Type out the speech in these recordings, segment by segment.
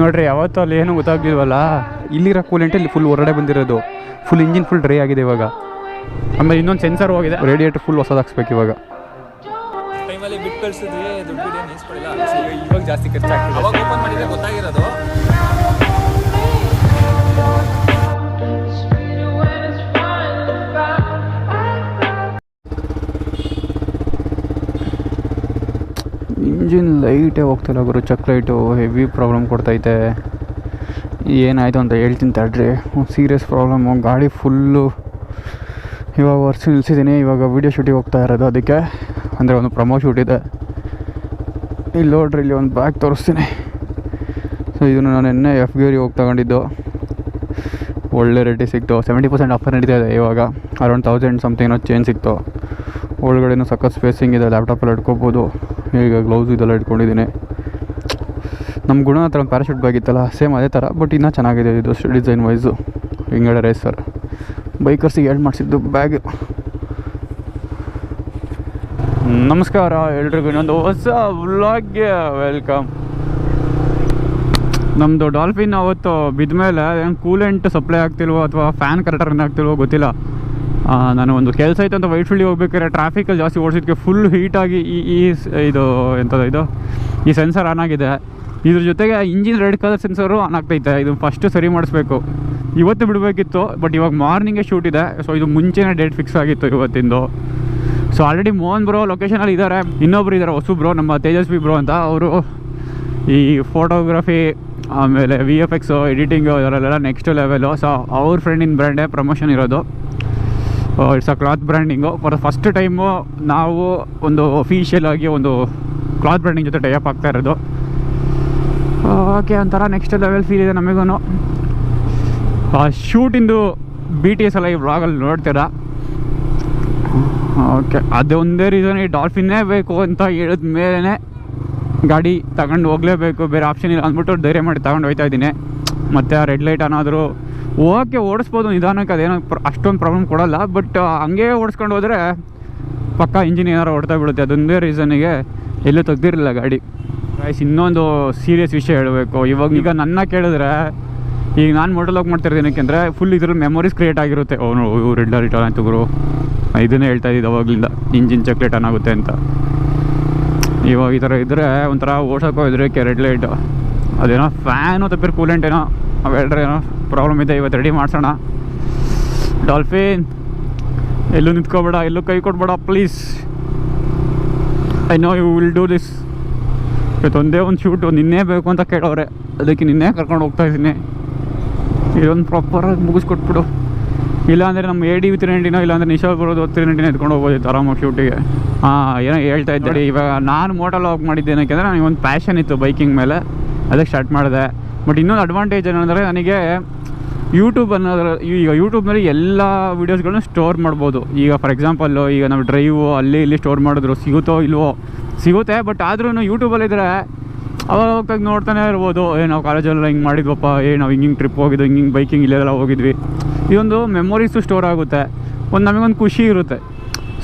ನೋಡ್ರಿ, ಯಾವತ್ತೂ ಅಲ್ಲಿ ಏನೂ ಗೊತ್ತಾಗ್ಲಿಲ್ವಲ್ಲ? ಇಲ್ಲಿರೋ ಕೂಲೆಂಟ್ ಇಲ್ಲಿ ಫುಲ್ ಹೊರಡೆ ಬಂದಿರೋದು. ಫುಲ್ ಇಂಜಿನ್ ಫುಲ್ ಡ್ರೈ ಆಗಿದೆ ಇವಾಗ. ಆಮೇಲೆ ಇನ್ನೊಂದು ಸೆನ್ಸರ್ ಹೋಗಿದೆ. ರೇಡಿಯೇಟರ್ ಫುಲ್ ಹೊಸದು ಹಾಕ್ಸ್ಬೇಕು ಇವಾಗ. ಟೈಮಲ್ಲಿ ಬಿಟ್ಟು ಕಳ್ಸಿದ್ವಿ ದುಡ್ಡು ಇವಾಗ ಜಾಸ್ತಿ ಖರ್ಚಾಗ್ತದೆ. ಓಪನ್ ಗೊತ್ತಾಗಿರೋದು. ಇಂಜಿನ್ ಲೈಟೇ ಹೋಗ್ತಿಲ್ಲ ಗುರು. ಚಕ್ ಲೈಟು ಹೆವಿ ಪ್ರಾಬ್ಲಮ್ ಕೊಡ್ತೈತೆ. ಏನಾಯಿತು ಅಂತ ಹೇಳ್ತೀನಿ ತಡ್ರಿ. ಸೀರಿಯಸ್ ಪ್ರಾಬ್ಲಮ್ಮು ಗಾಡಿ ಫುಲ್ಲು ಇವಾಗ ವರ್ಷ ನಿಲ್ಸಿದ್ದೀನಿ ಇವಾಗ ವೀಡಿಯೋ ಶೂಟಿಗೆ ಹೋಗ್ತಾ ಇರೋದು ಅದಕ್ಕೆ. ಅಂದರೆ ಒಂದು ಪ್ರಮೋ ಶೂಟ್ ಇದೆ. ಇಲ್ಲಿ ನೋಡ್ರಿ, ಇಲ್ಲಿ ಒಂದು ಬ್ಯಾಗ್ ತೋರಿಸ್ತೀನಿ. ಸೊ ಇದನ್ನು ನಾನು ಎನ್ನೆ ಎಫ್ ಗಿಯರಿಗೆ ಹೋಗಿ ತಗೊಂಡಿದ್ದು. ಒಳ್ಳೆ ರೇಟಿಗೆ ಸಿಕ್ತು. ಸೆವೆಂಟಿ ಪರ್ಸೆಂಟ್ ಆಫರ್ ನಡೀತಾ ಇದೆ ಇವಾಗ. ಅರೌಂಡ್ ತೌಸಂಡ್ ಸಮಥಿಂಗ್ ಏನೋ ಚೇಂಜ್ ಸಿಕ್ತು. ಒಳಗಡೆನೂ ಸಖತ್ ಸ್ಪೇಸಿಂಗ್ ಇದೆ. ಲ್ಯಾಪ್ಟಾಪಲ್ಲಿ ಇಟ್ಕೋಬೋದು. ಈಗ ಗ್ಲೌಸ್ ಇದೆಲ್ಲ ಇಟ್ಕೊಂಡಿದ್ದೀನಿ. ನಮ್ಮ ಗುಣ ಹತ್ರ ಪ್ಯಾರಾಶೂಟ್ ಬಾಗಿತ್ತಲ್ಲ ಸೇಮ್ ಅದೇ ಥರ ಬಟ್ ಇನ್ನೂ ಚೆನ್ನಾಗಿದೆ ಇದು ಡಿಸೈನ್ ವೈಸು ಹಿಂಗಡೆ ರೇಸರ್ ಬೈಕರ್ಸಿಗೆ ಎರಡು ಮಾಡಿಸಿದ್ದು ಬ್ಯಾಗ್ ನಮಸ್ಕಾರ ಎಲ್ರಿಗೂ, ಇನ್ನೊಂದು ಹೊಸ ವ್ಲಾಗ್ಗೆ ವೆಲ್ಕಮ್ ನಮ್ಮದು ಡಾಲ್ಫಿನ್ ಅವತ್ತು ಬಿದ್ದ ಮೇಲೆ ಏನು ಕೂಲೆಂಟ್ ಸಪ್ಲೈ ಆಗ್ತಿಲ್ವೋ ಅಥವಾ ಫ್ಯಾನ್ ಕರೆಕ್ಟರ್ ಏನಾಗ್ತಿಲ್ವೋ ಗೊತ್ತಿಲ್ಲ. ನಾನು ಒಂದು ಕೆಲಸ ಇತ್ತು ಅಂತ ವೈಟ್ ಫೀಲ್ಡಿಗೆ ಹೋಗ್ಬೇಕಾದ್ರೆ ಟ್ರಾಫಿಕಲ್ಲಿ ಜಾಸ್ತಿ ಓಡಿಸಿದ್ದಕ್ಕೆ ಫುಲ್ ಹೀಟಾಗಿ ಈ ಈ ಇದು ಎಂಥದ್ದು ಇದು? ಈ ಸೆನ್ಸರ್ ಆನ್ ಆಗಿದೆ. ಇದ್ರ ಜೊತೆಗೆ engine red colour sensor on ಆಗ್ತೈತೆ. ಇದು ಫಸ್ಟು ಸರಿ ಮಾಡಿಸ್ಬೇಕು. ಇವತ್ತು ಬಿಡಬೇಕಿತ್ತು ಬಟ್ ಇವಾಗ ಮಾರ್ನಿಂಗೇ ಶೂಟ್ ಇದೆ. ಸೊ ಇದು ಮುಂಚೆನೇ ಡೇಟ್ ಫಿಕ್ಸ್ ಆಗಿತ್ತು ಇವತ್ತಿಂದು. ಸೊ ಆಲ್ರೆಡಿ ಮೋಹನ್ ಬ್ರೋ ಲೊಕೇಶನಲ್ಲಿ ಇದ್ದಾರೆ ಇನ್ನೊಬ್ರು ಇದ್ದಾರೆ ಹೊಸು ಬ್ರೋ ನಮ್ಮ ತೇಜಸ್ವಿ ಬ್ರೋ ಅಂತ ಅವರು. ಈ ಫೋಟೋಗ್ರಫಿ ಆಮೇಲೆ ವಿ ಎಫ್ ಎಕ್ಸು ಎಡಿಟಿಂಗು ಇದರಲ್ಲೆಲ್ಲ ನೆಕ್ಸ್ಟ್ ಲೆವೆಲು ಸೊ ಅವ್ರ ಫ್ರೆಂಡಿನ ಬ್ರ್ಯಾಂಡೇ ಪ್ರಮೋಷನ್ ಇರೋದು. It's a cloth branding for first time ನಾವು ಒಂದು ಅಫಿಷಿಯಲ್ ಆಗಿ ಒಂದು ಕ್ಲಾತ್ ಬ್ರ್ಯಾಂಡಿಂಗ್ ಜೊತೆ ಟೈಅಪ್ ಆಗ್ತಾ ಇರೋದು. ಓಕೆ ಒಂಥರ ನೆಕ್ಸ್ಟ್ ಲೆವೆಲ್ ಫೀಲ್ ಇದೆ ನಮಗೂ ಶೂಟಿಂದು ಬಿ ಟಿ ಎಸ್ ಎಲ್ಲ ಈ ವ್ಲಾಗಲ್ಲಿ ನೋಡ್ತೀರಾ? ಓಕೆ ಅದೇ ಒಂದೇ ರೀಸನ್ ಈ ಡಾಲ್ಫಿನ್ನೇ ಬೇಕು ಅಂತ ಹೇಳಿದ ಮೇಲೇ ಗಾಡಿ ತಗೊಂಡು ಹೋಗಲೇಬೇಕು. ಬೇರೆ ಆಪ್ಷನ್ ಇಲ್ಲ ಅಂದ್ಬಿಟ್ಟು ಧೈರ್ಯ ಮಾಡಿ ತಗೊಂಡು ಹೋಗ್ತಾ ಇದ್ದೀನಿ. ಮತ್ತು ಆ ರೆಡ್ ಲೈಟ್ ಏನಾದರೂ ಓಕೆ, ಓಡಿಸ್ಬೋದು. ನಿಧಾನಕ್ಕೆ ಅದೇನು ಅಷ್ಟೊಂದು ಪ್ರಾಬ್ಲಮ್ ಕೊಡಲ್ಲ. ಬಟ್ ಹಂಗೆ ಓಡಿಸ್ಕೊಂಡು ಹೋದರೆ ಪಕ್ಕ ಇಂಜಿನ್ ಏನಾರು ಹೊಡ್ತಾ ಬಿಡುತ್ತೆ ಅದೊಂದೇ ರೀಸನಿಗೆ ಎಲ್ಲೂ ತೆಗ್ದಿರಲಿಲ್ಲ ಗಾಡಿ. ಗೈಸ್ ಇನ್ನೊಂದು ಸೀರಿಯಸ್ ವಿಷಯ ಹೇಳಬೇಕು. ಇವಾಗ ಈಗ ನನ್ನ ಕೇಳಿದ್ರೆ, ಈಗ ನಾನು ಮೋಟಲ್ ಹೋಗಿ ಮಾಡ್ತಿರ್ತೀನಿ ಏಕೆಂದರೆ ಫುಲ್ ಇದ್ರಲ್ಲಿ ಮೆಮೊರೀಸ್ ಕ್ರಿಯೇಟ್ ಆಗಿರುತ್ತೆ. ಅವನು ರೆಡ್ ಲೈಟ್ ಆಯ್ತು ಗುರು. ಇದನ್ನೇ ಹೇಳ್ತಾ ಇದ್ದಿದ್ದು ಅವಾಗಲಿಂದ. ಇಂಜಿನ್ ಚಕ್ಲೇಟ್ ಆಗುತ್ತೆ ಅಂತ. ಇವಾಗ ಈ ಥರ ಇದ್ದರೆ ಒಂಥರ ಓಡ್ಸೋಕೆ ಹೋದ್ರೆ ರೆಡ್ ಲೈಟು ಅದೇನೋ ಫ್ಯಾನು ತಪ್ಪಿರ ಕೂಲೆಂಟ್ ಏನೋ ಅವೆರಡ್ರೆ ಏನೋ ಪ್ರಾಬ್ಲಮ್ ಇದೆ ಇವತ್ತು ರೆಡಿ ಮಾಡಿಸೋಣ. ಡಾಲ್ಫಿನ್ ಎಲ್ಲೂ ನಿಂತ್ಕೋಬೇಡ, ಎಲ್ಲೂ ಕೈ ಕೊಡ್ಬೇಡ please I know you will do this ಇವತ್ತು ಒಂದೇ ಒಂದು ಶೂಟು ನಿನ್ನೆ ಬೇಕು ಅಂತ ಕೇಳೋರೆ ಅದಕ್ಕೆ ನಿನ್ನೆ ಕರ್ಕೊಂಡು ಹೋಗ್ತಾ ಇದ್ದೀನಿ. ಇದೊಂದು ಪ್ರಾಪರಾಗಿ ಮುಗಿಸ್ಕೊಟ್ಬಿಡು. ಇಲ್ಲಾಂದರೆ ನಮ್ಮ ಎ ಡಿ ತ್ರೀ ನೈಂಟಿನೋ ಇಲ್ಲಾಂದರೆ ನಿಶಾ ಬರೋದು ತ್ರೀ ಎತ್ಕೊಂಡು ಹೋಗ್ಬೋದು ಆರಾಮಾಗಿ ಶೂಟಿಗೆ ಹಾಂ, ಏನೋ ಹೇಳ್ತಾ ಇದ್ದೆ ಇವಾಗ ನಾನು ಮೋಟಲ್ ಹೋಗಿ ಮಾಡಿದ್ದೇನೆ, ಯಾಕೆಂದರೆ ನನಗೆ ಒಂದು ಪ್ಯಾಷನ್ ಇತ್ತು ಬೈಕಿಂಗ್ ಮೇಲೆ. ಅದಕ್ಕೆ ಸ್ಟಾರ್ಟ್ ಮಾಡಿದೆ. ಬಟ್ ಇನ್ನೊಂದು ಅಡ್ವಾಂಟೇಜ್ ಏನಂದರೆ ನನಗೆ ಯೂಟ್ಯೂಬ್ ಅನ್ನೋದ್ರ ಈಗ ಯೂಟ್ಯೂಬ್ನಲ್ಲಿ ಎಲ್ಲ ವೀಡಿಯೋಸ್ಗಳನ್ನ ಸ್ಟೋರ್ ಮಾಡ್ಬೋದು. ಈಗ ಫಾರ್ ಎಕ್ಸಾಂಪಲ್ಲು ಈಗ ನಾವು ಡ್ರೈವು ಅಲ್ಲಿ ಇಲ್ಲಿ ಸ್ಟೋರ್ ಮಾಡಿದ್ರು, ಸಿಗುತ್ತೋ ಇಲ್ವೋ? ಸಿಗುತ್ತೆ ಬಟ್ ಆದ್ರೂ ಯೂಟ್ಯೂಬಲ್ಲಿದ್ದರೆ ಅವಾಗ ಹೋಗ್ತಾಗ ನೋಡ್ತಾನೆ ಇರ್ಬೋದು. ಏ, ನಾವು ಕಾಲೇಜಲ್ಲ ಹಿಂಗೆ ಮಾಡಿದ್ವಪ್ಪ. ಏ, ನಾವು ಹಿಂಗೆ ಟ್ರಿಪ್ ಹೋಗಿದ್ವಿ, ಹಿಂಗೆ ಹಿಂಗೆ ಬೈಕಿಂಗ್ ಇಲ್ಲೆಲ್ಲ ಹೋಗಿದ್ವಿ. ಇದೊಂದು ಮೆಮೊರೀಸು ಸ್ಟೋರ್ ಆಗುತ್ತೆ. ಒಂದು ನಮಗೊಂದು ಖುಷಿ ಇರುತ್ತೆ.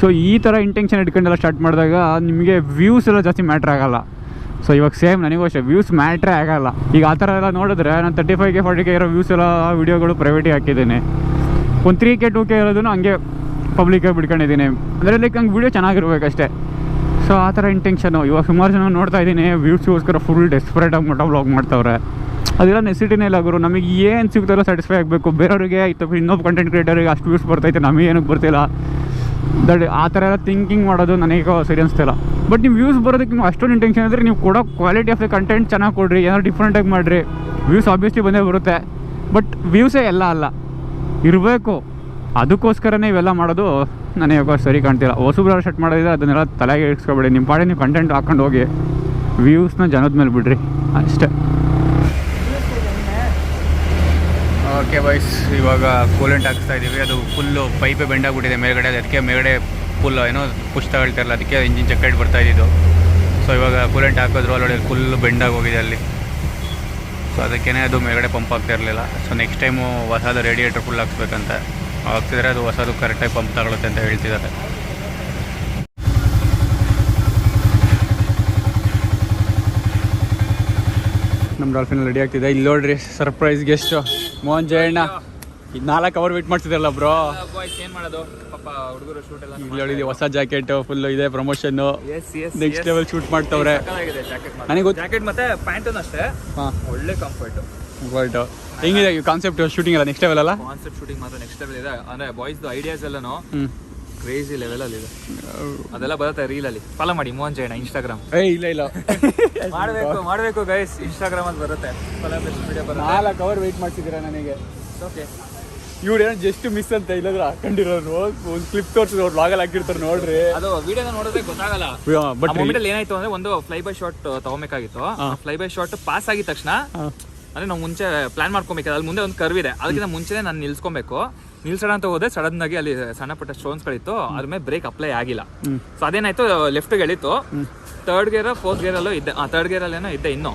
ಸೊ ಈ ಥರ ಇಂಟೆನ್ಷನ್ ಇಟ್ಕೊಂಡೆಲ್ಲ ಸ್ಟಾರ್ಟ್ ಮಾಡಿದಾಗ ನಿಮಗೆ ವ್ಯೂಸ್ ಎಲ್ಲ ಜಾಸ್ತಿ ಮ್ಯಾಟ್ರ್ ಆಗಲ್ಲ. ಸೊ ಇವಾಗ ಸೇಮ್ ನನಗೂ ಅಷ್ಟೇ. ವ್ಯೂಸ್ ಮ್ಯಾಟ್ರೇ ಆಗಲ್ಲ. ಈಗ ಆ ಥರ ಎಲ್ಲ ನೋಡಿದ್ರೆ ನಾನು thirty five K forty K ಇರೋ ವ್ಯೂಸ್ ಎಲ್ಲ ವೀಡಿಯೋಗಳು ಪ್ರೈವೇಟಿಗೆ ಹಾಕಿದ್ದೀನಿ. ಒಂದು ತ್ರೀ ಕೆ ಟೂ ಕೆ ಇರೋದನ್ನು ಹಂಗೆ ಪಬ್ಲಿಕ್ಕಾಗಿ ಬಿಡ್ಕೊಂಡಿದ್ದೀನಿ ಅಂದರೆ ಲೈಕ್ ಹಂಗೆ ವೀಡಿಯೋ ಚೆನ್ನಾಗಿರ್ಬೇಕಷ್ಟೇ. ಸೊ ಆ ಥರ ಇಂಟೆನ್ಷನು ಇವಾಗ ಸುಮಾರು ಜನ ನೋಡ್ತಾ ಇದ್ದೀನಿ ವ್ಯೂಸ್ಗೋಸ್ಕರ ಫುಲ್ ಡೆಸ್ಪರೇಟಾಗಿ ಮಟ್ಟ ವ್ಲಾಗ್ ಮಾಡ್ತಾವ್ರೆ. ಅದೆಲ್ಲ ನೆಸಿಟಿನೇ ಇಲ್ಲ ಗುರು. ನಮಗೆ ಏನು ಸಿಗ್ತಾರೋ ಸ್ಯಾಟಿಸ್ಫೈ ಆಗಬೇಕು. ಬೇರೆಯವ್ರಿಗೆ, ಇನ್ನೊಬ್ಬ ಕಂಟೆಂಟ್ ಕ್ರಿಯೇಟರಿಗೆ ಅಷ್ಟು ವ್ಯೂಸ್ ಬರ್ತೈತೆ, ನಮಗೆ ಏನಕ್ಕೆ ಬರ್ತಿಲ್ಲ ದಟ್ ಆ ಥರ ಎಲ್ಲ ಥಿಂಕಿಂಗ್ ಮಾಡೋದು ನನಗೆ ಸರಿ ಅನಿಸ್ತಿಲ್ಲ. ಬಟ್ ನೀವು ವ್ಯೂಸ್ ಬರೋದಕ್ಕೆ ನೀವು ಅಷ್ಟೊಂದು ಇಂಟೆನ್ಷನ್ ಇದ್ದರೆ ನೀವು ಕೊಡೋ ಕ್ವಾಲಿಟಿ ಆಫ್ ದ ಕಂಟೆಂಟ್ ಚೆನ್ನಾಗಿ ಕೊಡ್ರಿ, ಏನಾದ್ರು ಡಿಫ್ರೆಂಟಾಗಿ ಮಾಡಿರಿ. ವ್ಯೂಸ್ ಆಬ್ವಿಯಸ್ಲಿ ಬಂದೇ ಬರುತ್ತೆ. ಬಟ್ ವ್ಯೂಸೇ ಎಲ್ಲ ಅಲ್ಲ. ಇರಬೇಕು. ಅದಕ್ಕೋಸ್ಕರನೇ ಇವೆಲ್ಲ ಮಾಡೋದು ನನಗೆ ಸರಿ ಕಾಣ್ತಿಲ್ಲ. ಹೊಸಬ್ರು ಶರ್ಟ್ ಮಾಡೋದಿದ್ರೆ ಅದನ್ನೆಲ್ಲ ತಲೆಗೆ ಇಡ್ಸ್ಕೊಬೇಡಿ ನಿಮ್ಮ ಪಾಡಿ ನೀವು ಕಂಟೆಂಟ್ ಹಾಕೊಂಡು ಹೋಗಿ ವ್ಯೂಸ್ನ ಜನದ ಮೇಲೆ ಬಿಡ್ರಿ. ಅಷ್ಟೇ. ಓಕೆ ಬಾಯ್ಸ್ ಇವಾಗ ಕೂಲೆಂಟ್ ಹಾಕ್ಸ್ತಾ ಇದ್ದೀವಿ ಅದು ಫುಲ್ಲು ಪೈಪೇ ಬೆಂಡಾಗ್ಬಿಟ್ಟಿದೆ ಮೇಲ್ಗಡೆ. ಅದಕ್ಕೆ ಮೇಲ್ಗಡೆ ಫುಲ್ ಏನೋ ಪುಷ್ ತಗೊಳ್ತಾರಲ್ಲ ಅದಕ್ಕೆ ಇಂಜಿನ್ ಚಕ್ಲೇಟ್ ಬರ್ತಾ ಇದ್ದಿದ್ದು. ಸೊ ಇವಾಗ ಕೂಲೆಂಟ್ ಹಾಕಿದ್ರು. ಅಲ್ಲೊಳಗೆ ಫುಲ್ ಬೆಂಡಾಗಿ ಹೋಗಿದೆ ಅಲ್ಲಿ. ಸೊ ಅದಕ್ಕೇ ಅದು ಮೇಲ್ಗಡೆ ಪಂಪ್ ಆಗ್ತಾ ಇರಲಿಲ್ಲ. ಸೊ ನೆಕ್ಸ್ಟ್ ಟೈಮು ಹೊಸದು ರೇಡಿಯೇಟರ್ ಫುಲ್ ಹಾಕ್ಸ್ಬೇಕಂತ. ಹಾಕ್ತಿದ್ರೆ ಅದು ಹೊಸದು ಕರೆಕ್ಟಾಗಿ ಪಂಪ್ ತಗೊಳುತ್ತೆ ಅಂತ ಹೇಳ್ತಿದ್ದಾರೆ. ನಮ್ಮ ಡಾಲ್ಫಿನ್ ರೆಡಿ ಆಗ್ತಿದೆ. ಇಲ್ಲಿ ನೋಡ್ರಿ ಸರ್ಪ್ರೈಸ್ ಗೆಸ್ಟ್ ಮೋಹನ್ ಜಯಣ್ಣ ಇದು ನಾಲ್ಕು ಅವರ್ ವೇಟ್ ಮಾಡ್ತಿದ್ರಲ್ಲ ಬ್ರೋ ಬಾಯ್ಸ್ ಏನ್ ಮಾಡೋದು? ಪಾಪ ಹುಡುಗರು ಶೂಟ್ ಎಲ್ಲ ಇಲ್ಲಿ ಹೇಳಿದ್ವಿ ಹೊಸ ಜಾಕೆಟ್ ಫುಲ್ ಇದೆ ಪ್ರಮೋಷನ್ ನೆಕ್ಸ್ಟ್ ಲೆವೆಲ್ ಶೂಟ್ ಮಾಡ್ತವ್ರೆ. ಜಾಕೆಟ್ ನನಗೆ ಜಾಕೆಟ್ ಮತ್ತೆ ಪ್ಯಾಂಟ್ ಅಷ್ಟೇ. ಹಾಂ. ಒಳ್ಳೆ ಕಂಫರ್ಟ್ ಕಂಫರ್ಟ್ ಹೆಂಗಿದೆ ಕಾನ್ಸೆಪ್ಟ್ ಶೂಟಿಂಗ್ ಎಲ್ಲ ನೆಕ್ಸ್ಟ್ ಲೆವೆಲ್ ಅಲ್ಲ? ಕಾನ್ಸೆಪ್ಟ್ ಶೂಟಿಂಗ್ ಮಾತ್ರ ನೆಕ್ಸ್ಟ್ ಲೆವೆಲ್ ಇದೆ. ಅಂದ್ರೆ ಬಾಯ್ಸ್ ಐಡಿಯಾಸ್ ಎಲ್ಲಾನು ಕ್ರೇಜಿ ಲೆವೆಲ್ ಅಲ್ಲಿ ಇದೆ. ಅದೆಲ್ಲ ಬರುತ್ತೆ ರೀಲ್ ಅಲ್ಲಿ. ಫಾಲೋ ಮಾಡಿ ಮೋಹನ್ ಜೈನ ಇನ್ಸ್ಟಾಗ್ರಾಮ್ ಏ ಇಲ್ಲ ಇಲ್ಲ. ಮಾಡಬೇಕು ಮಾಡಬೇಕು ಗೈಸ್ ಇನ್ಸ್ಟಾಗ್ರಾಮ್ ಅಲ್ಲಿ ಬರುತ್ತೆ. ಫಾಲೋ ವಿಡಿಯೋ ಬರುತ್ತೆ. ನಾಲ್ಕು ಕವರ್ ವೆಯ್ಟ್ ಮಾಡ್ತಿದ್ದೀರಾ ನನಗೆ? ಓಕೆ ಇವ್ರು ಏನೋ ಜಸ್ಟ್ ಮಿಸ್ ಅಂತ ಇಲ್ಲದ್ರ ಹಾಕೊಂಡಿರೋರು ಒಂದು ಕ್ಲಿಪ್ ತೋರಿಸಿದ್ರು ಅವ್ರು ಲಾಗಲ್ಲಿ ಹಾಕಿರ್ತಾರೆ ನೋಡ್ರಿ. ಅದು ವಿಡಿಯೋ ನೋಡಿದ್ರೆ ಗೊತ್ತಾಗಲ್ಲ. ಬಟ್ ಅಲ್ಲಿ ಏನಾಯ್ತು ಅಂದ್ರೆ ಒಂದು ಫ್ಲೈ ಬೈ ಶಾಟ್ ತಗೋಬೇಕಾಗಿತ್ತು. ಫ್ಲೈ ಬೈ ಶಾಟ್ ಪಾಸ್ ಆಗಿದ ತಕ್ಷಣ ಅಂದ್ರೆ ನಾವು ಮುಂಚೆ ಪ್ಲಾನ್ ಮಾಡ್ಕೊಬೇಕು ಅಲ್ಲಿ ಮುಂದೆ ಒಂದು ಕರ್ವ್ ಇದೆ. ಅದಕ್ಕಿಂತ ಮುಂಚೆನೆ ನಾನು ನಿಲ್ಸ್ಕೊಬೇಕು. ನಿಲ್ಸೋಣ ಅಂತ ಹೋದೆ ಸಡನ್ ಆಗಿ ಅಲ್ಲಿ ಸಣ್ಣ ಪುಟ್ಟ ಸ್ಟೋನ್ಸ್ ಗಳಿತ್ತು ಅದ್ರ ಮೇಲೆ ಬ್ರೇಕ್ ಅಪ್ಲೈ ಆಗಿಲ್ಲ ಸೊ ಅದೇನಾಯ್ತು ಲೆಫ್ಟ್ ಎಳಿತು ಥರ್ಡ್ ಗೇರ್ ಫೋರ್ತ್ ಗೇರ್ ಅಲ್ಲೂ ಇದ್ದೆ ಥರ್ಡ್ ಗೇರ್ ಅಲ್ಲೇನೋ ಇದ್ದೆ ಇನ್ನು.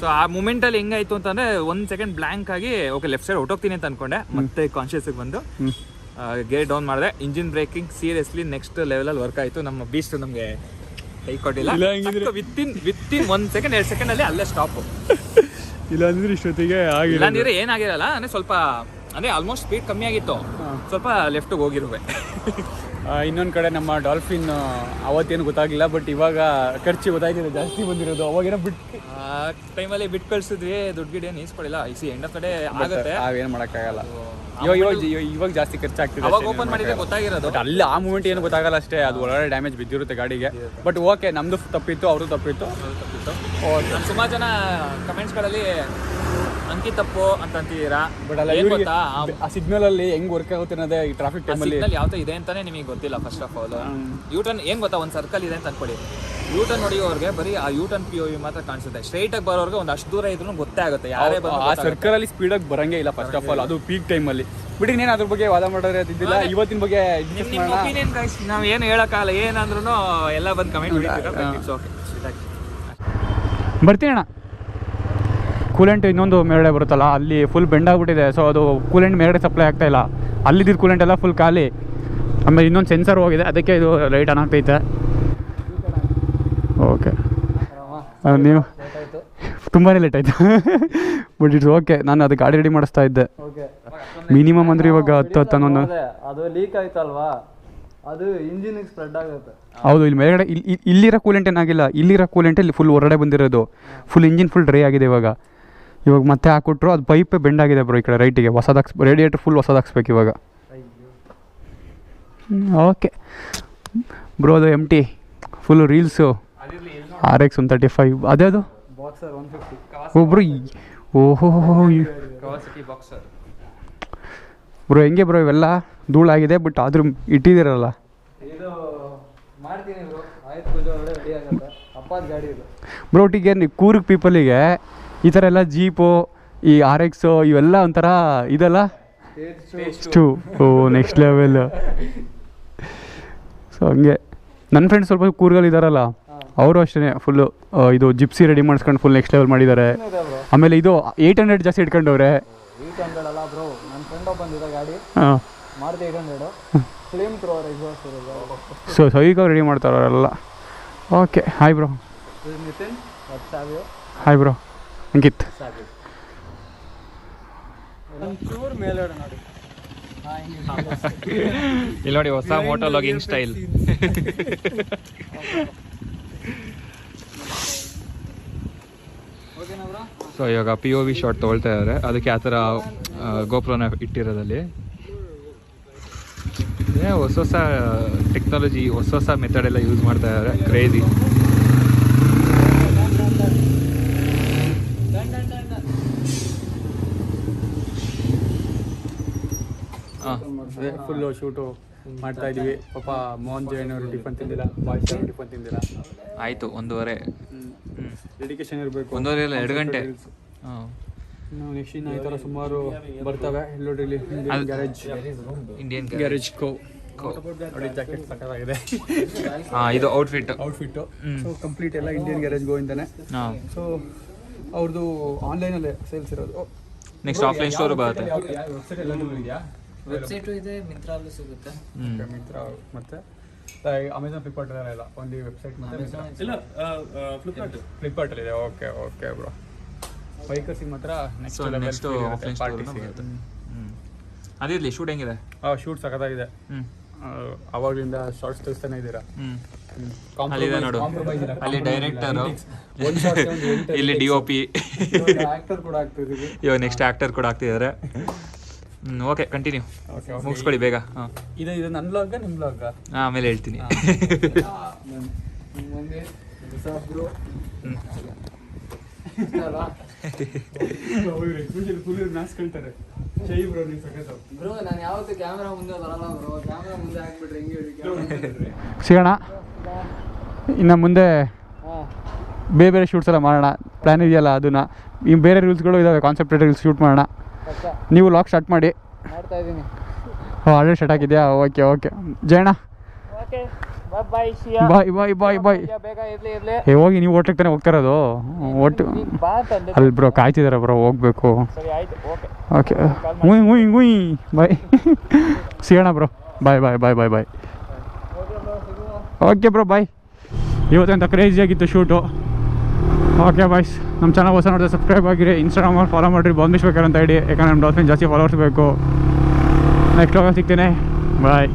ಸೊ ಆ ಮೂಮೆಂಟ್ ಅಲ್ಲಿ ಹೆಂಗಾಯ್ತು ಅಂತಂದ್ರೆ ಒಂದ್ ಸೆಕೆಂಡ್ ಬ್ಲಾಂಕ್ ಆಗಿ ಓಕೆ ಲೆಫ್ಟ್ ಸೈಡ್ ಹೊಟ್ಟೋಗ್ತೀನಿ ಅಂತ ಅನ್ಕೊಂಡೆ. ಮತ್ತೆ ಕಾನ್ಶಿಯಸ್ ಬಂದು ಗೇರ್ ಡೌನ್ ಮಾಡಿದೆ. Engine braking seriously next level ಅಲ್ಲಿ ವರ್ಕ್ ಆಯ್ತು. ನಮ್ಮ ಬೀಸ್ಟ್ ನಮಗೆ ಕೈ ಕೊಟ್ಟಿಲ್ಲ. ಇಲ್ಲ ಹಂಗಿದ್ರೆ- ವಿತ್ ಇನ್ ವಿತ್ ಇನ್ ಒಂದ್ ಸೆಕೆಂಡ್ ಎರಡು ಸೆಕೆಂಡ್ ಅಲ್ಲಿ ಅಲ್ಲೇ ಸ್ಟಾಪ್ ಇಲ್ಲ ಅಂದ್ರೆ ಇಷ್ಟೊತ್ತಿಗೆ ಆಗಿಲ್ಲ ಅಂದ್ರೆ ಏನಾಗಿರಲ್ಲ ಅಂದ್ರೆ ಸ್ವಲ್ಪ ಅಂದ್ರೆ ಆಲ್ಮೋಸ್ಟ್ ಸ್ಪೀಡ್ ಕಮ್ಮಿ ಆಗಿತ್ತು. ಸ್ವಲ್ಪ ಲೆಫ್ಟಿಗೆ ಹೋಗಿರುವೆ. ಇನ್ನೊಂದು ಕಡೆ ನಮ್ಮ ಡಾಲ್ಫಿನ್ ಅವತ್ತೇನು ಗೊತ್ತಾಗಿಲ್ಲ ಬಟ್ ಇವಾಗ ಖರ್ಚು ಗೊತ್ತಾಗಿದೆ ಜಾಸ್ತಿ ಬಂದಿರೋದು. ಅವಾಗೇನೋ ಬಿಟ್ಟು ಆ ಟೈಮಲ್ಲಿ ಬಿಟ್ಟು ಕಳ್ಸಿದ್ವಿ ದುಡ್ಡು ಗಿಡ ಏನು ಐಸಿ ಇಸಿ ಎಂಡ್ ಆಫ್ ಕಡೆ ಆಗುತ್ತೆ. ಅವೇನು ಮಾಡೋಕ್ಕಾಗಲ್ಲ. ಇವಾಗ ಇವಾಗ ಇವಾಗ- ಇವಾಗ ಜಾಸ್ತಿ ಖರ್ಚಾಗ್ತಿದೆ ಅವಾಗ ಓಪನ್ ಏನು ಮಾಡಿದ್ರೆ ಗೊತ್ತಾಗಿರೋದು. ಬಟ್ ಅಲ್ಲಿ ಆ ಮೂಮೆಂಟ್ ಏನು ಗೊತ್ತಾಗಲ್ಲ ಅಷ್ಟೇ. ಅದು ಒಳಗಡೆ ಡ್ಯಾಮೇಜ್ ಬಿದ್ದಿರುತ್ತೆ ಗಾಡಿಗೆ. ಬಟ್ ಓಕೆ ನಮ್ಮದು ತಪ್ಪಿತ್ತು ಅವ್ರದ್ದು ತಪ್ಪಿತ್ತು. ತಪ್ಪಿತ್ತು. ಸುಮಾರು ಜನ ಕಮೆಂಟ್ಸ್ಗಳಲ್ಲಿ ಅಂಕಿ ತಪ್ಪು ಅಂತ ಅಂತಿದ್ದೀರಾ? ಬಟ್ ಅಲ್ಲ ಏನ್ ಗೊತ್ತಾ? ಆ ಸಿಗ್ನಲ್ ಅಲ್ಲಿ ಹೆಂಗ್ ವರ್ಕ್ ಆಗುತ್ತೆ ಅನ್ನೋದೇ ಈ ಟ್ರಾಫಿಕ್ ಟೈಮಲ್ಲಿ ಸಿಗ್ನಲ್ ಯಾವ್ದು ಇದೆ ಅಂತಾನೆ ನಿಮಗೆ ಗೊತ್ತಿಲ್ಲ first of all U turn ಏನ್ ಗೊತ್ತಾ ಒಂದು ಸರ್ಕಲ್ ಇದೆ ಅಂತ ಅನ್ಕೊಳ್ಳಿ ಯೂ ಟರ್ನ್ ಹೊಡಿಯೋರ್ಗೆ ಬರೀ ಆ ಯೂ ಟರ್ನ್ ಪಿ ಯು ಮಾತ್ರ ಕಾಣಿಸುತ್ತೆ. ಸ್ಟ್ರೈಟ್ ಆಗಿ ಬರೋರ್ಗೆ ಒಂದು ಅಷ್ಟು ದೂರ ಇದ್ರೂ ಗೊತ್ತೇ ಆಗುತ್ತೆ. ಯಾರೇ ಬಂದ್ರು ಆ ಸರ್ಕಲ್ ಅಲ್ಲಿ ಸ್ಪೀಡ್ ಆಗಿ ಬರಂಗೇ ಇಲ್ಲ ಫಸ್ಟ್ ಆಫ್ ಆಲ್ ಅದು ಪೀಕ್ ಟೈಮ್ ಅಲ್ಲಿ. ಬಿಡಿ ನೀನು ಅದ್ರ ಬಗ್ಗೆ ವಾದ ಮಾಡೋದ್ರೆ ಇದ್ದಿಲ್ಲ ಇವತ್ತಿನ ಬಗ್ಗೆ ನಿಮ್ discuss ನಿಮ್ ಮಾಡೋಣ. ಒಪಿನಿಯನ್ ಗೈಸ್ ನಾವ್ ಏನು ಹೇಳಕ್ಕಾಗಲ್ಲ ಏನಂದ್ರೂ ಎಲ್ಲ ಬಂದು ಕಮೆಂಟ್ ಓಕೆ ಬರ್ತೀನಿ ಅಣ್ಣ. ಕೂಲೆಂಟ್ ಇನ್ನೊಂದು ಮೇಲ್ಗಡೆ ಬರುತ್ತಲ್ಲ ಅಲ್ಲಿ ಫುಲ್ ಬೆಂಡ್ ಆಗ್ಬಿಟ್ಟಿದೆ. ಸೊ ಅದು ಕೂಲೆಂಟ್ ಮೇಲ್ಗಡೆ ಸಪ್ಲೈ ಆಗ್ತಾಯಿಲ್ಲ ಇಲ್ಲ. ಅಲ್ಲಿದ್ದ ಕೂಲೆಂಟ್ ಎಲ್ಲ ಫುಲ್ ಖಾಲಿ. ಆಮೇಲೆ ಇನ್ನೊಂದು ಸೆನ್ಸರ್ ಹೋಗಿದೆ. ಅದಕ್ಕೆ ಇದು ಲೈಟ್ ಆನ್ ಆಗ್ತೈತೆ. ಓಕೆ ನೀವು? ತುಂಬಾ ಲೇಟ್ ಆಯ್ತು. ಬಟ್ ಇಟ್ಸ್ ಓಕೆ ನಾನು ಅದು ಗಾಡಿ ರೆಡಿ ಮಾಡಿಸ್ತಾ ಇದ್ದೆ. ಮಿನಿಮಮ್ ಅಂದ್ರೆ ಇವಾಗ ಹತ್ತು ಹತ್ತು ಹನ್ನೊಂದು. ಅದು ಲೀಕ್ ಆಯ್ತಲ್ವಾ? ಅದು ಇಂಜಿನಿಗೆ ಸ್ಪ್ರೆಡ್ ಆಗುತ್ತೆ. ಹೌದು ಇಲ್ಲಿ ಮೇಲ್ಗಡೆ ಇಲ್ಲಿ ಇಲ್ಲಿ- ಇಲ್ಲಿರೋ ಕೂಲೆಂಟ್ ಏನಾಗಿಲ್ಲ. ಇಲ್ಲಿರೋ ಕೂಲೆಂಟ್ ಇಲ್ಲಿ ಫುಲ್ ಹೊರಡೆ ಬಂದಿರೋದು. ಫುಲ್ ಇಂಜಿನ್ ಫುಲ್ ಡ್ರೈ ಆಗಿದೆ ಇವಾಗ. ಇವಾಗ ಮತ್ತೆ ಹಾಕ್ಕೊಟ್ರು ಅದು ಪೈಪೇ ಬೆಂಡ್ ಆಗಿದೆ ಬ್ರೋ ಈ ಕಡೆ ರೈಟಿಗೆ ಹೊಸದಾಕ್ಸ್ ರೇಡಿಯೇಟರ್ ಫುಲ್ ಹೊಸದ ಹಾಕ್ಸ್ಬೇಕು ಇವಾಗ. ಓಕೆ ಬ್ರೋ ಅದು M T full reels R X one thirty five ಅದೇ? ಅದು ಒಬ್ರು ಓಹೋ ಬ್ರೋ ಹೆಂಗೆ ಬ್ರೋ ಇವೆಲ್ಲ? ಧೂಳಾಗಿದೆ ಬಟ್ ಆದರೂ ಇಟ್ಟಿದ್ದೀರಲ್ಲ? ಬ್ರೋ ಒಟ್ಟಿಗೆ ಕೂರ್ಗ್ ಪೀಪಲಿಗೆ ಈ ಥರ ಎಲ್ಲ ಜೀಪು ಈ ಆರ್ ಎಕ್ಸು ಇವೆಲ್ಲ ಒಂಥರ ಇದೆಲ್ಲ? ಟು ಓ ನೆಕ್ಸ್ಟ್ ಲೆವೆಲ್ ಸೊ ಹಂಗೆ. ನನ್ನ ಫ್ರೆಂಡ್ಸ್ ಸ್ವಲ್ಪ ಕೂರ್ಗಲ್ಲಿ ಇದ್ದಾರಲ್ಲ ಅವರು ಅಷ್ಟೇ ಫುಲ್ಲು ಇದು ಜಿಪ್ಸಿ ರೆಡಿ ಮಾಡಿಸ್ಕೊಂಡು ಫುಲ್ ನೆಕ್ಸ್ಟ್ ಲೆವೆಲ್ ಮಾಡಿದ್ದಾರೆ. ಆಮೇಲೆ ಇದು ಏಯ್ಟ್ ಹಂಡ್ರೆಡ್ ಜಾಸ್ತಿ ಇಟ್ಕೊಂಡವ್ರೆ. ಸೊ ಸೊ ಸೈಕ ರೆಡಿ ಮಾಡ್ತಾರೆ ಅವರೆಲ್ಲ okay hi bro hi bro Ankit ಒಂಚೂರು ಮೇಲ್ಗಡೆ ನೋಡಿ ಹಾಂ ಹಿಂಗೆ ಇಲ್ಲಿ ನೋಡಿ ಹೊಸ ಮೋಟೋ ಲಾಗಿಂಗ್ ಸ್ಟೈಲ್ ಸೊ ಇವಾಗ ಪಿ ಓ ವಿ ಶಾಟ್ ತೊಗೊಳ್ತಾ ಇದ್ದಾರೆ ಅದಕ್ಕೆ ಆ ಥರ ಗೋಪ್ರೋನ ಇಟ್ಟಿರೋದಲ್ಲಿ. ಹೊಸ ಹೊಸ ಟೆಕ್ನಾಲಜಿ ಹೊಸ ಹೊಸ ಮೆಥಡ್ ಎಲ್ಲ ಯೂಸ್ ಮಾಡ್ತಾ ಇದ್ದಾರೆ ಕ್ರೇಜಿ ಹಾಂ. ಫುಲ್ಲು ಶೂಟು ಮಾಡ್ತಾ ಇದೀವಿ ಪಾಪ ಮೋಹನ್ ಜೈನ್ ಅವರು ಟಿಫನ್ ತಿಂದಿಲ್ಲ ಬಾಯ್ಸ್ ಅವರು ಟಿಫನ್ ತಿಂದಿಲ್ಲ. ಆಯಿತು ಒಂದೂವರೆ. ಡೆಡಿಕೇಶನ್ ಇರಬೇಕು. ಒಂದೂವರೆ ಇಲ್ಲ ಎರಡು ಗಂಟೆ. ಹಾಂ. ನೆಕ್ಸ್ಟ್ ಇನ್ನು ಈ ಥರ ಸುಮಾರು ಬರ್ತವೆ. ಇಲ್ಲಿ. ಇಲ್ಲಿ garage Indian garage co jacket ಸಕ್ಕತ್ತಾಗಿದೆ ಇದು ಔಟ್ಫಿಟ್ ಔಟ್ಫಿಟ್ಟು. ಸೊ ಕಂಪ್ಲೀಟ್ ಎಲ್ಲ ಇಂಡಿಯನ್ ಗ್ಯಾರೇಜ್ ಗೋಯಿಂದಾನೆ ಸೊ ಅವ್ರದ್ದು ಆನ್ಲೈನಲ್ಲೇ ಸೇಲ್ಸ್ ಇರೋದು. ನೆಕ್ಸ್ಟ್ ಆಫ್ಲೈನ್ ಸ್ಟೋರ್ ಬರುತ್ತೆ. ವೆಬ್ಸೈಟ್ ಇದೆ ಮಿಂತ್ರಾಲ್ಲೂ ಸಿಗುತ್ತೆ. ಮಿಂತ್ರಾ ಮತ್ತೆ? ಅಮೆಝಾನ್ ಫ್ಲಿಪ್ಕಾರ್ಟ್ ಎಲ್ಲ ಒಂದು ವೆಬ್ಸೈಟ್ ಮತ್ತೆ ಇಲ್ಲ ಫ್ಲಿಪ್ಕಾರ್ಟ್ ಫ್ಲಿಪ್ಕಾರ್ಟ್ ಇದೆ ಓಕೆ ಓಕೆ ಬ್ರೋ ಬೈಕರ್ಸಿಗೆ ಮಾತ್ರ ಸೊ ನೆಕ್ಸ್ಟ್ ಆಫ್ಲೈನ್ ಪಾರ್ಟಿ ಸಿಗುತ್ತೆ. ಅದಿರ್ಲಿ ಶೂಟ್ ಹೆಂಗಿದೆ? ಶೂಟ್ ಸಖತ್ತಾಗಿದೆ. ಹ್ಮ್. ಅವಾಗಲಿಂದ ಶಾರ್ಟ್ಸ್ ತೋರಿಸ್ತಾನೆ ಇದ್ದೀರಾ? ಹ್ಮ್. ಅಲ್ಲಿದೆ ನೋಡು. ಅಲ್ಲಿ ಡೈರೆಕ್ಟರ್ ಇಲ್ಲಿ ಡಿ ಒ ಪಿ ಆಕ್ಟರ್ ಕೂಡ ಆಗ್ತಿದ್ದೀವಿ ಇವಾಗ ನೆಕ್ಸ್ಟ್ ಆಕ್ಟರ್ ಕೂಡ ಆಗ್ತಿದ್ದಾರೆ ಓಕೆ ಕಂಟಿನ್ಯೂ ಮುಗಿಸ್ಕೊಳ್ಳಿ ಬೇಗ. ಹಾಂ. ಇದು ಇದು ನನ್ನ ಲಾಗ ನಿಮ್ಮ ಲಾಗ ಆಮೇಲೆ ಹೇಳ್ತೀನಿ ಮುಂದೆ ಹೊಸಬ್ರು ಹ್ಮ್. ಫುಲ್ ನಾಸ್ಕೊಳ್ತಾರೆ ಶೈ ಬ್ರೋ ನೀವು ಸಖತ್ತು ಬ್ರೋ ನಾನು ಯಾವತ್ತೂ ಕ್ಯಾಮ್ರಾ ಮುಂದೆ ಬರಲ್ಲ ಬ್ರೋ ಕ್ಯಾಮ್ರಾ ಮುಂದೆ ಹಾಕ್ಬಿಟ್ರೆ ಹೆಂಗೆ ಹೇಳಿ camera ಸಿಗೋಣ ಇನ್ನು ಮುಂದೆ ಬೇರೆ ಬೇರೆ ಶೂಟ್ಸ್ ಎಲ್ಲ ಮಾಡೋಣ. ಪ್ಲ್ಯಾನ್ ಇದೆಯಲ್ಲ ಅದನ್ನ. ಈ ಬೇರೆ ರೀಲ್ಸ್ಗಳು ಇದಾವೆ ಕಾನ್ಸೆಪ್ಟ್ ರೀಲ್ಸ್ ಶೂಟ್ ಮಾಡೋಣ. ನೀವು ಲಾಕ್ ಸ್ಟಾರ್ಟ್ ಮಾಡಿ. ಮಾಡ್ತಾ ಇದ್ದೀನಿ. ಆಲ್ರೆಡಿ ಸ್ಟಾರ್ಟ್ ಆಗಿದೆಯಾ? Okay okay Jayanna. Okay bye bye bye bye ಏ ಹೋಗಿ ನೀವು ಹೋಟ್ಲಿಗೆ ತಾನೇ ಹೋಗ್ತಾ ಇರೋದು? ಅಲ್ಲಿ ಬ್ರೋ ಕಾಯ್ತಿದಾರೆ ಬ್ರೋ ಹೋಗ್ಬೇಕು. ಓಕೆ ಹುಯ್ ಹುಯ್ ಹುಯ್ ಬಾಯ್ ಸಿಗೋಣ bro bye bye bye bye bye okay bro ಸಿಗುವ ಓಕೆ ಬ್ರೋ ಬಾಯ್ ಇವತ್ತಂತ ಕ್ರೇಜಿ ಆಗಿತ್ತು ಶೂಟು ಓಕೆ ಬಾಯ್ಸ್ ನಮ್ಮ ಚಾನಲ್ ಹೊಸ ನೋಡಿದ್ರೆ ಸಬ್ಸ್ಕ್ರೈಬ್ ಆಗಿರಿ. ಇನ್ಸ್ಟಾಗ್ರಾಮಲ್ಲಿ ಫಾಲೋ ಮಾಡಿರಿ. ಬಾಂಬಿಶ್ಬೇಕರ್ ಅಂತ ಹೇಳಿ ಯಾಕಂದ್ರೆ ನಮ್ಮ ಡಾಲ್ಫಿನ್ ಜಾಸ್ತಿ ಫಾಲೋವರ್ಸ್ ಬೇಕು. ನೆಕ್ಸ್ಟ್ ಹೋಗಿ ಸಿಗ್ತೇನೆ. ಬಾಯ್